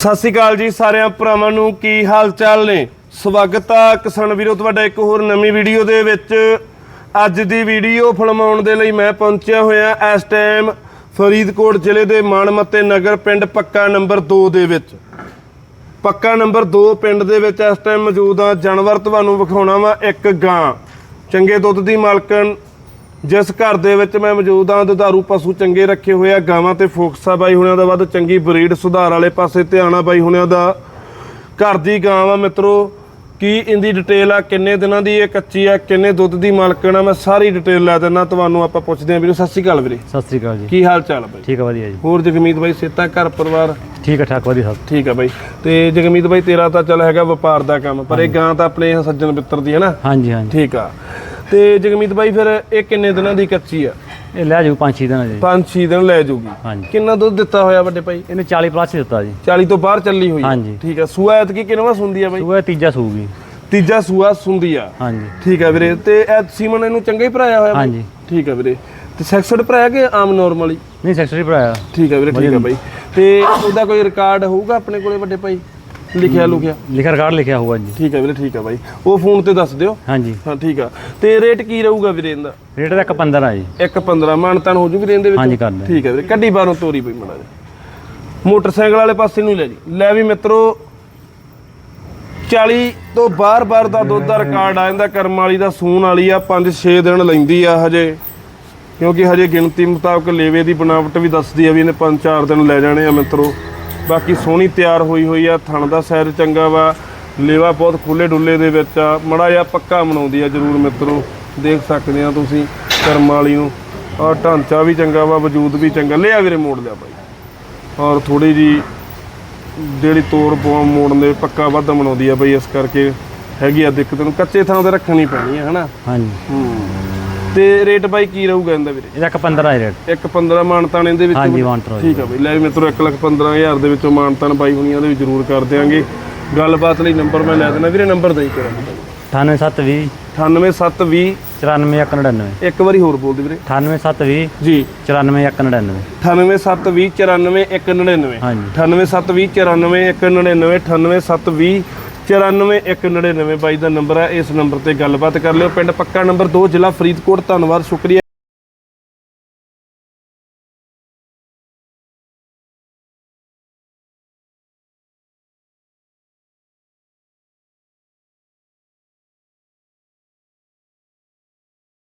ਸਤਿ ਸ਼੍ਰੀ ਅਕਾਲ ਜੀ ਸਾਰਿਆਂ ਭਰਾਵਾਂ ਨੂੰ, ਕੀ ਹਾਲ ਚਾਲ ਨੇ? ਸਵਾਗਤ ਆ ਕਿਸਾਨ ਵੀਰੋ, ਤੁਹਾਡਾ ਇੱਕ ਹੋਰ ਨਵੀਂ ਵੀਡੀਓ ਦੇ ਵਿੱਚ। ਅੱਜ ਦੀ ਵੀਡੀਓ ਫਿਲਮਾਉਣ ਦੇ ਲਈ ਮੈਂ ਪਹੁੰਚਿਆ ਹੋਇਆ ਇਸ ਟਾਈਮ ਫਰੀਦਕੋਟ ਜ਼ਿਲ੍ਹੇ ਦੇ ਮਾਣਮੱਤੇ ਨਗਰ ਪਿੰਡ ਪੱਕਾ ਨੰਬਰ 2 ਦੇ ਵਿੱਚ। ਪੱਕਾ ਨੰਬਰ 2 ਪਿੰਡ ਦੇ ਵਿੱਚ ਇਸ ਟਾਈਮ ਮੌਜੂਦ ਆ। ਜਾਨਵਰ ਤੁਹਾਨੂੰ ਵਿਖਾਉਣਾ ਵਾ ਇੱਕ ਗਾਂ। ਚੰਗੇ ਦੁੱਧ ਦੀ ਮਾਲਕਣ ਜਿਸ ਘਰ ਦੇ ਵਿੱਚ ਮੈਂ ਮੌਜੂਦ ਆ ਦੁਧਾਰੂ ਪਸ਼ੂ ਚੰਗੇ ਰੱਖੇ ਹੋਏ ਆ ਗਾਵਾਂ ਤੇ ਫੋਕਸਾ ਬਾਈ ਹੁਣਿਆਂ ਦਾ ਵੱਧ ਚੰਗੀ ਬਰੀਡ ਸੁਧਾਰ ਵਾਲੇ ਪਾਸੇ ਧਿਆਨ ਆ ਬਾਈ ਹੁਣਿਆਂ ਦਾ। ਘਰ ਦੀ ਗਾਂ ਵਾ ਮਿੱਤਰੋ ਕੀ ਇਹਦੀ ਡਿਟੇਲ ਆ ਕਿੰਨੇ ਦਿਨਾਂ ਦੀ ਇਹ ਕੱਚੀ ਆ ਕਿੰਨੇ ਦੁੱਧ ਦੀ ਮਾਲਕਣ ਆ ਮੈਂ ਸਾਰੀ ਡਿਟੇਲ ਲੈ ਦਿੰਦਾ ਤੁਹਾਨੂੰ ਆਪਾਂ ਪੁੱਛਦੇ ਆਂ ਵੀਰੋ। ਸਤਿ ਸ਼੍ਰੀ ਅਕਾਲ ਵੀਰੇ। ਸਤਿ ਸ੍ਰੀ ਅਕਾਲ ਜੀ। ਕੀ ਹਾਲ ਚਾਲ ਆ ਬਾਈ? ਠੀਕ ਹੈ ਵਧੀਆ ਜੀ। ਹੋਰ ਜਗਮੀਤ ਬਾਈ ਸੇਤਾ ਘਰ ਪਰਿਵਾਰ? ਠੀਕ ਹੈ ਠਾਕ ਵਧੀਆ ਸਭ। ਠੀਕ ਆ ਬਾਈ। ਤੇ ਜਗਮੀਤ ਬਾਈ ਤੇਰਾ ਤਾਂ ਚੱਲ ਹੈਗਾ ਵਪਾਰ ਦਾ ਕੰਮ ਪਰ ਇਹ ਗਾਂ ਤਾਂ ਆਪਣੇ ਸੱਜਣ ਮਿੱਤਰ ਦੀ ਹੈ ਨਾ? ਹਾਂਜੀ ਹਾਂਜੀ। ਠੀਕ ਆ। ਤੇ ਜਗਮੀਤ ਬਾਈ ਫਿਰ ਇਹ ਕਿੰਨੇ ਦਿਨਾਂ ਦੀ ਕੱਚੀ ਆ? ਇਹ ਲੈ ਜਾਊ ਪੰਜ ਛੇ ਦਿਨ ਜੀ 5-6 ਦਿਨ ਲੈ ਜਾਊਗੀ। ਹਾਂਜੀ। ਕਿੰਨਾ ਦੁੱਧ ਦਿੱਤਾ ਹੋਇਆ ਵੱਡੇ ਭਾਈ? ਇਹਨੇ 40 ਪਲੱਸ ਦਿੱਤਾ ਜੀ। 40 ਤੋਂ ਬਾਹਰ ਚੱਲੀ ਹੋਈ ਆ। ਹਾਂਜੀ। ਠੀਕ ਆ। ਸੂਆ ਐਤਕੀ ਕਿੰਨਵਾ ਸੁੰਦੀ ਆ ਬਾਈ? ਉਹ ਤੀਜਾ ਸੂਗੀ। ਤੀਜਾ ਸੂਆ ਸੁੰਦੀ ਆ। ਹਾਂਜੀ। ਠੀਕ ਆ ਵੀਰੇ। ਤੇ ਐ ਸੀਮਨ ਇਹਨੂੰ ਚੰਗਾ ਹੀ ਭਰਾਇਆ ਹੋਇਆ ਬਾਈ? ਹਾਂਜੀ। ਠੀਕ ਆ ਵੀਰੇ। ਤੇ ਸੈਕਸਡ ਭਰਾਇਆ ਕਿ ਆਮ ਨਾਰਮਲੀ ਨਹੀਂ ਸੈਕਟਰੀ ਭਰਾਇਆ। ਠੀਕ ਆ ਵੀਰੇ ਠੀਕ ਆ ਬਾਈ। ਤੇ ਉਹਦਾ ਕੋਈ ਰਿਕਾਰਡ ਹੋਊਗਾ ਆਪਣੇ ਕੋਲੇ ਵੱਡੇ ਭਾਈ? ਲਿਖਿਆ ਲੁਖਿਆ? ਲਿਖਾ ਰਿਕਾਰਡ ਲਿਖਿਆ ਹੋਊਗਾ ਜੀ। ਠੀਕ ਆ ਵੀਰੇ ਠੀਕ ਆ ਬਾਈ। ਉਹ ਫੋਨ ਤੇ ਦੱਸ ਦਿਓ। ਹਾਂਜੀ। ਹਾਂ ਠੀਕ ਆ। ਤੇ ਰੇਟ ਕੀ ਰਹੂਗਾ ਵੀਰੇ ਇਹਦਾ? ਰੇਟ ਦਾ ਇੱਕ 15 ਆ ਜੀ। ਇੱਕ 15 ਮਾਨਤਾਨ ਹੋ ਜੂ ਵੀਰੇ ਇਹਦੇ ਵਿੱਚ? ਹਾਂਜੀ, ਕਰ ਦਿਆਂਗੇ। ਠੀਕ ਆ ਵੀਰੇ ਕੱਢੀ ਬਾਹਰੋਂ ਤੋਰੀ ਪਈ ਜਾ ਮੋਟਰਸਾਈਕਲ ਵਾਲੇ ਪਾਸੇ ਨੂੰ ਹੀ ਲੈ ਜੀ। ਲੈ ਵੀ ਮਿੱਤਰੋ 40 ਤੋਂ ਬਾਰ-ਬਾਰ ਦਾ ਦੁੱਧ ਦਾ ਰਿਕਾਰਡ ਆ ਜਾਂਦਾ ਕਰਮ ਵਾਲੀ ਦਾ ਸੂਣ ਵਾਲੀ ਆ 5-6 ਦਿਨ ਲੈਂਦੀ ਆ ਹਜੇ। ਕਿਉਂਕਿ ਹਜੇ ਗਿਣਤੀ ਮੁਤਾਬਕ ਲੇਵੇ ਦੀ ਬਣਾਵਟ ਵੀ ਦੱਸਦੀ ਆ ਵੀ ਇਹਨੇ 5-4 ਦਿਨ ਲੈ ਜਾਣੇ ਆ ਮਿੱਤਰੋ। ਬਾਕੀ ਸੋਹਣੀ ਤਿਆਰ ਹੋਈ ਹੋਈ ਆ ਥਣ ਦਾ ਸਾਈਜ਼ ਚੰਗਾ ਵਾ ਲੇਵਾ ਬਹੁਤ ਖੁੱਲੇ ਡੁੱਲੇ ਦੇ ਵਿੱਚ ਆ ਮੜਾ ਜਿਹਾ ਪੱਕਾ ਬਣਾਉਂਦੀ ਆ ਜਰੂਰ ਮਿੱਤਰੋ ਦੇਖ ਸਕਦੇ ਆ ਤੁਸੀਂ ਕਰਮ ਵਾਲੀ ਨੂੰ ਆ ਢਾਂਚਾ ਵੀ ਚੰਗਾ ਵਾ ਵਜੂਦ ਵੀ ਚੰਗਾ ਲਿਆ ਵੀਰੇ ਮੋੜ ਲਿਆ ਬਾਈ। ਔਰ ਥੋੜੀ ਜੀ ਜਿਹੜੀ ਤੋੜ ਪਵਾ ਮੋੜਨ ਦੇ ਪੱਕਾ ਵੱਧ ਬਣਾਉਂਦੀ ਆ ਬਈ ਇਸ ਕਰਕੇ ਹੈਗੀ ਆ ਦਿੱਕਤ ਨੂੰ ਕੱਚੇ ਥਾਂ ਤੇ ਰੱਖਣੀ ਪੈਣੀ ਆ ਹਨਾ? ਹਾਂਜੀ। ਹੂੰ। ਤੇ ਰੇਟ ਬਾਈ ਕੀ ਰਹੂਗਾ ਇਹਦਾ ਵੀਰੇ? ਇਹਦਾ ਇੱਕ 15 ਆ ਰੇਟ। ਇੱਕ 15 ਮਾਨਤਾਨ ਇਹਦੇ ਵਿੱਚ ਹਾਂਜੀ ਵਾਂਟਰ ਠੀਕ ਆ ਬਈ। ਲੈ ਵੀ ਮਿੱਤਰੋ 1 ਲੱਖ 15000 ਦੇ ਵਿੱਚੋਂ ਮਾਨਤਾਨ ਬਾਈ ਹੁਣੀਆਂ ਦੇ ਵੀ ਜ਼ਰੂਰ ਕਰ ਦਿਆਂਗੇ। ਗੱਲਬਾਤ ਲਈ ਨੰਬਰ ਮੈਂ ਲੈ ਦੇਣਾ ਵੀਰੇ ਨੰਬਰ ਦੇਈ ਕਰਾਂ 98720 98720 94199 ਇੱਕ ਵਾਰੀ ਹੋਰ ਬੋਲ ਦੇ ਵੀਰੇ 98720 ਜੀ। 94199 98720 94199 ਹਾਂਜੀ। 98720 94199 98720 ਬਾਈ ਦਾ ਨੰਬਰ ਹੈ। ਇਸ ਨੰਬਰ ਤੇ ਗੱਲਬਾਤ ਕਰ ਲਿਓ। ਪਿੰਡ ਪੱਕਾ ਨੰਬਰ 2 ਜ਼ਿਲ੍ਹਾ ਫਰੀਦਕੋਟ। ਧੰਨਵਾਦ, ਸ਼ੁਕਰੀਆ।